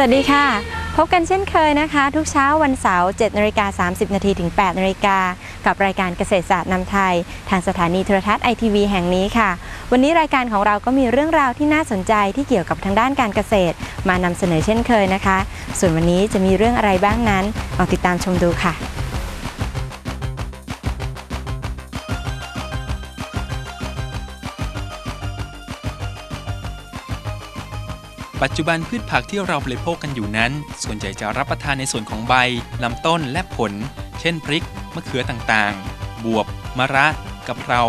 สวัสดีค่ะ พบกันเช่นเคยนะคะ ทุกเช้าวันเสาร์7นาฬิกา30นาทีถึง8นาฬิกากับรายการเกษตรศาสตร์นำไทย ทางสถานีโทรทัศน์ไอทีวีแห่งนี้ค่ะ วันนี้รายการของเราก็มีเรื่องราวที่น่าสนใจที่เกี่ยวกับทางด้านการเกษตร มานำเสนอเช่นเคยนะคะ ส่วนวันนี้จะมีเรื่องอะไรบ้างนั้นลองติดตามชมดูค่ะ ปัจจุบันพืชผักที่เราบริโภคกันอยู่นั้น ส่วนใหญ่จะรับประทานในส่วนของใบ ลำต้นและผล เช่นพริก มะเขือต่างๆ บวบ มะระกะเพรา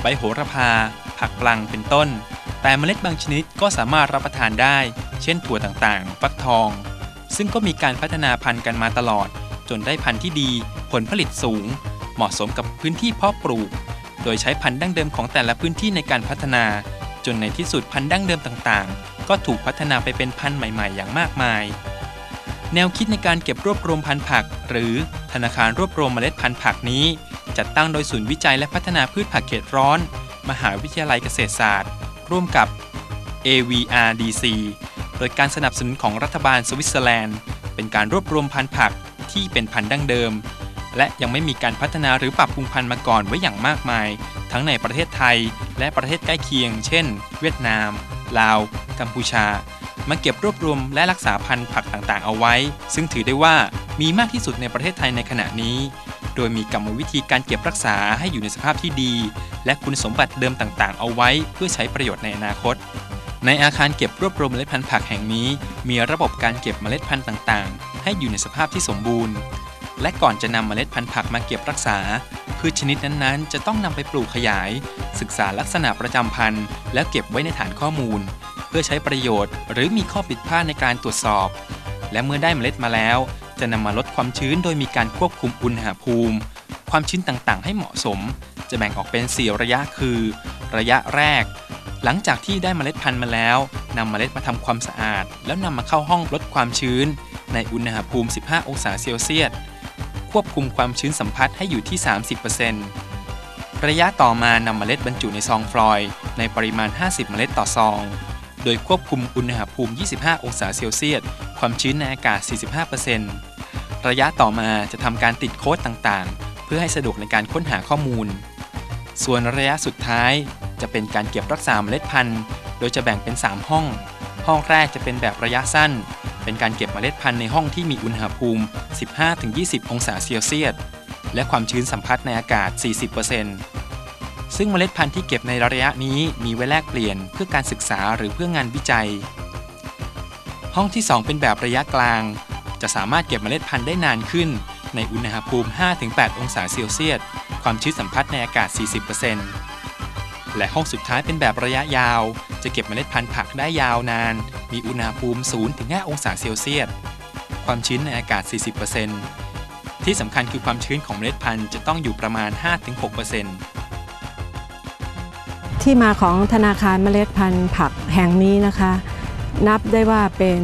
ใบโหระพา ผักปลังเป็นต้น แต่เมล็ดบางชนิดก็สามารถรับประทานได้ เช่นถั่วต่างๆ ฟักทอง ซึ่งก็มีการพัฒนาพันธุ์กันมาตลอด จนได้พันธุ์ที่ดี ผลผลิตสูง เหมาะสมกับพื้นที่เพาะปลูก โดยใช้พันธุ์ดั้งเดิมของแต่ละพื้นที่ในการพัฒนา จนในที่สุดพันธุ์ดั้งเดิมต่างๆ ก็ถูกพัฒนาไปเป็นพันธุ์ใหม่ ๆ อย่างมากมาย แนวคิดในการเก็บรวบรวมพันธุ์ผัก หรือธนาคารรวบรวมเมล็ดพันธุ์ผักนี้ จัดตั้งโดยศูนย์วิจัยและพัฒนาพืชผักเขตร้อน มหาวิทยาลัยเกษตรศาสตร์ ร่วมกับ AVRDC โดยการสนับสนุนของรัฐบาลสวิตเซอร์แลนด์ เป็นการรวบรวมพันธุ์ผักที่เป็นพันธุ์ดั้งเดิม และยังไม่มีการพัฒนาหรือปรับปรุงพันธุ์มาก่อนไว้อย่างมากมาย ทั้งในประเทศไทย และประเทศใกล้เคียง เช่น เวียดนาม ลาว กัมพูชา มาเก็บรวบรวมและรักษาพันธุ์ผักต่างๆ เอาไว้ ซึ่งถือได้ว่ามีมากที่สุดในประเทศไทยในขณะนี้ โดยมีกรรมวิธีการเก็บรักษาให้อยู่ในสภาพที่ดี และคุณสมบัติเดิมต่างๆ เอาไว้ เพื่อใช้ประโยชน์ในอนาคตในอาคารเก็บรวบรวมเมล็ดพันธุ์ผักแห่งนี้ มีระบบการเก็บเมล็ดพันธุ์ต่างๆ ให้อยู่ในสภาพที่สมบูรณ์ และก่อนจะนำเมล็ดพันธุ์ผักมาเก็บรักษา พืชชนิดนั้นๆ จะต้องนำไปปลูกขยาย ศึกษาลักษณะประจำพันธุ์ แล้วเก็บไว้ในฐานข้อมูล เพื่อใช้ประโยชน์ หรือมีข้อผิดพลาดในการตรวจสอบ และเมื่อได้เมล็ดมาแล้ว จะนำมาลดความชื้นโดยมีการควบคุมอุณหภูมิ ความชื้นต่างๆ ให้เหมาะสม จะแบ่งออกเป็น 4 ระยะคือ ระยะแรก หลังจากที่ได้เมล็ดพันธุ์มาแล้วนำเมล็ดมาทำความสะอาด แล้วนำมาเข้าห้องลดความชื้น ในอุณหภูมิ 15 องศาเซลเซียส ควบคุมความชื้นสัมผัสให้อยู่ที่ 30%ระยะต่อมานำเมล็ดบรรจุในซองฟลอยด์ในปริมาณ 50 เมล็ดต่อซอง โดยควบคุมอุณหภูมิ 25 องศาเซลเซียส ความชื้นในอากาศ 45%ระยะต่อมาจะทำการติดโค้ดต่างๆ เพื่อให้สะดวกในการค้นหาข้อมูล ส่วนระยะสุดท้ายจะเป็นการเก็บรักษาเมล็ดพันธุ์ โดยจะแบ่งเป็น 3 ห้อง ห้องแรกจะเป็นแบบระยะสั้น เป็นการเก็บเมล็ดพันธุ์ในห้องที่มีอุณหภูมิ 15-20 องศาเซลเซียส และความชื้นสัมผัสในอากาศ 40%ซึ่งเมล็ดพันธุ์ที่เก็บในระยะนี้มีไว้แลกเปลี่ยนเพื่อการศึกษาหรือเพื่องานวิจัย ห้องที่ 2 เป็นแบบระยะกลาง จะสามารถเก็บเมล็ดพันธุ์ได้นานขึ้น ในอุณหภูมิ 5-8 องศาเซลเซียส ความชื้นสัมผัสในอากาศ 40%และห้องสุดท้ายเป็นแบบระยะยาว จะเก็บเมล็ดพันธุ์ผักได้ยาวนาน มีอุณหภูมิ 0-5 องศาเซลเซียส ความชื้นในอากาศ 40%ที่สำคัญคือความชื้นของเมล็ดพันธุ์จะต้องอยู่ประมาณ 5-6%ที่มาของธนาคารเมล็ดพันธุ์ผักแห่งนี้นะคะ นับได้ว่าเป็น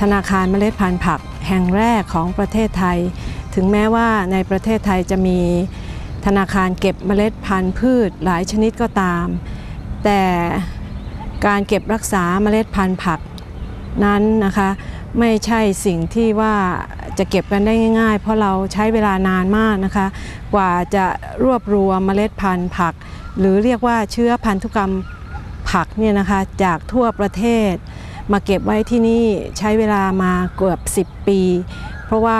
ธนาคารเมล็ดพันธุ์ผักแห่งแรกของประเทศไทย ถึงแม้ว่าในประเทศไทยจะมีธนาคารเก็บเมล็ดพันธุ์พืชหลายชนิดก็ตาม แต่ การเก็บรักษาเมล็ดพันธุ์ผักนั้นนะคะไม่ใช่สิ่งที่ว่าจะเก็บกันได้ง่าย ๆ เพราะเราใช้เวลานานมากนะคะ กว่าจะรวบรวมเมล็ดพันธุ์ผัก หรือเรียกว่าเชื้อพันธุกรรมผักเนี่ยนะคะจากทั่วประเทศ มาเก็บไว้ที่นี่ใช้เวลามาเกือบ 10 ปี เพราะว่า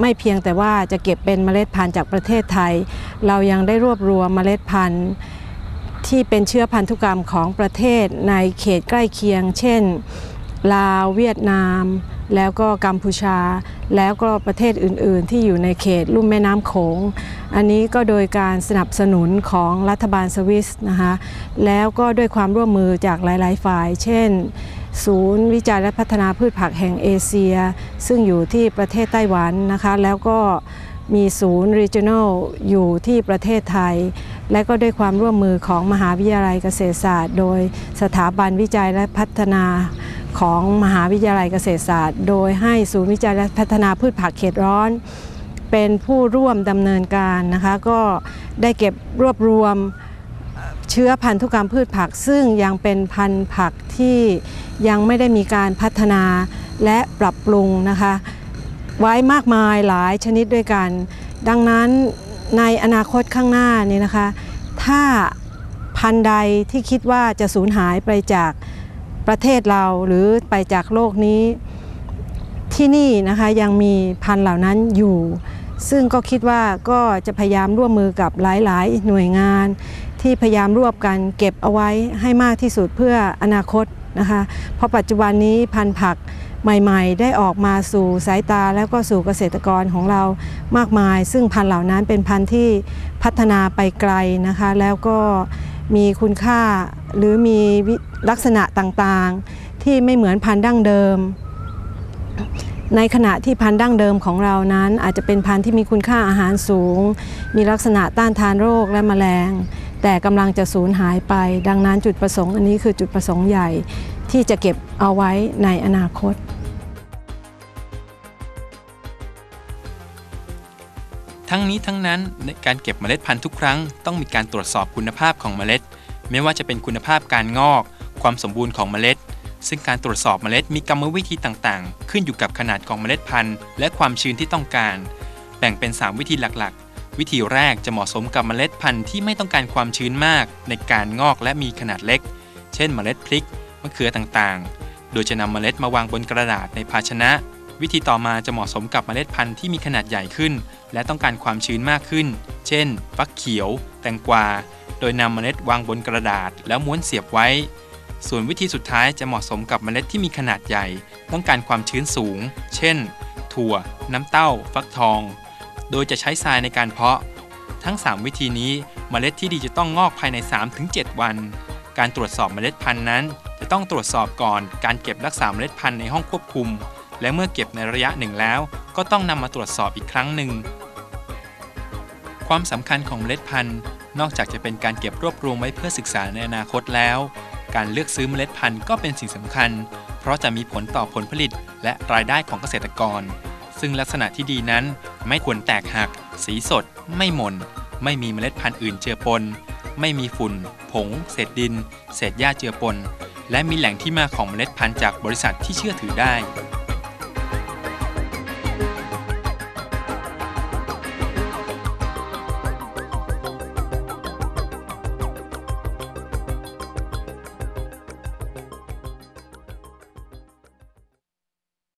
ไม่เพียงแต่ว่าจะเก็บเป็นเมล็ดพันธุ์จากประเทศไทย เรายังได้รวบรวมเมล็ดพันธุ์ ที่เป็นเชื้อพันธุกรรมของประเทศในเขตใกล้เคียง เช่น ลาวเวียดนาม แล้วก็กัมพูชา แล้วก็ประเทศอื่น ๆ ที่อยู่ในเขตลุ่มแม่น้ำโขง อันนี้ก็โดยการสนับสนุนของรัฐบาลสวิสนะคะแล้วก็ด้วยความร่วมมือจากหลาย ๆ ฝ่าย เช่นศูนย์วิจัยและพัฒนาพืชผักแห่งเอเชีย ซึ่งอยู่ที่ประเทศไต้หวันนะคะ แล้วก็มีศูนย์ regional อยู่ที่ประเทศไทย และก็ด้วยความร่วมมือของมหาวิทยาลัยเกษตรศาสตร์ โดยสถาบันวิจัยและพัฒนาของมหาวิทยาลัยเกษตรศาสตร์ โดยให้ศูนย์วิจัยและพัฒนาพืชผักเขตร้อน เป็นผู้ร่วมดำเนินการนะคะ ก็ได้เก็บรวบรวมเชื้อพันธุกรรมพืชผัก ซึ่งยังเป็นพันธุ์ผักที่ยังไม่ได้มีการพัฒนาและปรับปรุงนะคะ ไว้มากมายหลายชนิดด้วยกัน ดังนั้น ในอนาคตข้างหน้านี่นะคะ ถ้าพันธุ์ใดที่คิดว่าจะสูญหายไปจากประเทศเราหรือไปจากโลกนี้ ที่นี่นะคะยังมีพันธุ์เหล่านั้นอยู่ ซึ่งก็คิดว่าก็จะพยายามร่วมมือกับหลาย ๆ หน่วยงาน ที่พยายามรวบกันเก็บเอาไว้ให้มากที่สุดเพื่ออนาคตนะคะ เพราะปัจจุบันนี้พันธุ์ผัก ใหม่ๆ ได้ออกมาสู่สายตาแล้วก็สู่เกษตรกรของเรามากมาย ซึ่งพันธุ์เหล่านั้นเป็นพันธุ์ที่พัฒนาไปไกลนะคะ แล้วก็มีคุณค่าหรือมีลักษณะต่างๆ ที่ไม่เหมือนพันธุ์ดั้งเดิม ในขณะที่พันธุ์ดั้งเดิมของเรานั้น อาจจะเป็นพันธุ์ที่มีคุณค่าอาหารสูง มีลักษณะต้านทานโรคและแมลง แต่กำลังจะสูญหายไป ดังนั้นจุดประสงค์อันนี้คือจุดประสงค์ใหญ่ที่จะเก็บเอาไว้ในอนาคต ทั้งนี้ทั้งนั้นในการเก็บเมล็ดพันธุ์ทุกครั้งต้องมีการตรวจสอบคุณภาพของเมล็ด ไม่ว่าจะเป็นคุณภาพการงอก ความสมบูรณ์ของเมล็ด ซึ่งการตรวจสอบเมล็ดมีกรรมวิธีต่างๆ ขึ้นอยู่กับขนาดของเมล็ดพันธุ์ และความชื้นที่ต้องการ แบ่งเป็น 3 วิธีหลักๆ วิธีแรกจะเหมาะสมกับเมล็ดพันธุ์ที่ไม่ต้องการความชื้นมาก ในการงอกและมีขนาดเล็ก เช่น เมล็ดพริกมะเขือต่างๆ โดยจะนำเมล็ดมาวางบนกระดาษในภาชนะ วิธีต่อมาจะเหมาะสมกับเมล็ดพันธุ์ที่มีขนาดใหญ่ขึ้น และต้องการความชื้นมากขึ้น เช่น ฟักเขียว แตงกวา โดยนำเมล็ดวางบนกระดาษ แล้วม้วนเสียบไว้ ส่วนวิธีสุดท้ายจะเหมาะสมกับเมล็ดที่มีขนาดใหญ่ ต้องการความชื้นสูง เช่น ถั่ว น้ำเต้า ฟักทอง โดยจะใช้ทรายในการเพาะ ทั้ง 3 วิธีนี้เมล็ดที่ดีจะต้องงอกภายใน 3-7 วัน การตรวจสอบเมล็ดพันธุ์นั้น จะต้องตรวจสอบก่อนการเก็บรักษาเมล็ดพันธุ์ในห้องควบคุม และเมื่อเก็บในระยะหนึ่งแล้ว ก็ต้องนำมาตรวจสอบอีกครั้งหนึ่ง ความสำคัญของเมล็ดพันธุ์ นอกจากจะเป็นการเก็บรวบรวมไว้เพื่อศึกษาในอนาคตแล้ว การเลือกซื้อเมล็ดพันธุ์ก็เป็นสิ่งสำคัญ เพราะจะมีผลต่อผลผลิตและรายได้ของเกษตรกร ซึ่งลักษณะที่ดีนั้นไม่ควรแตกหัก สีสด ไม่หม่น ไม่มีเมล็ดพันธุ์อื่นเจือปน ไม่มีฝุ่น ผง เศษดิน เศษหญ้าเจือปน และมีแหล่งที่มาของเมล็ดพันธุ์จากบริษัทที่เชื่อถือได้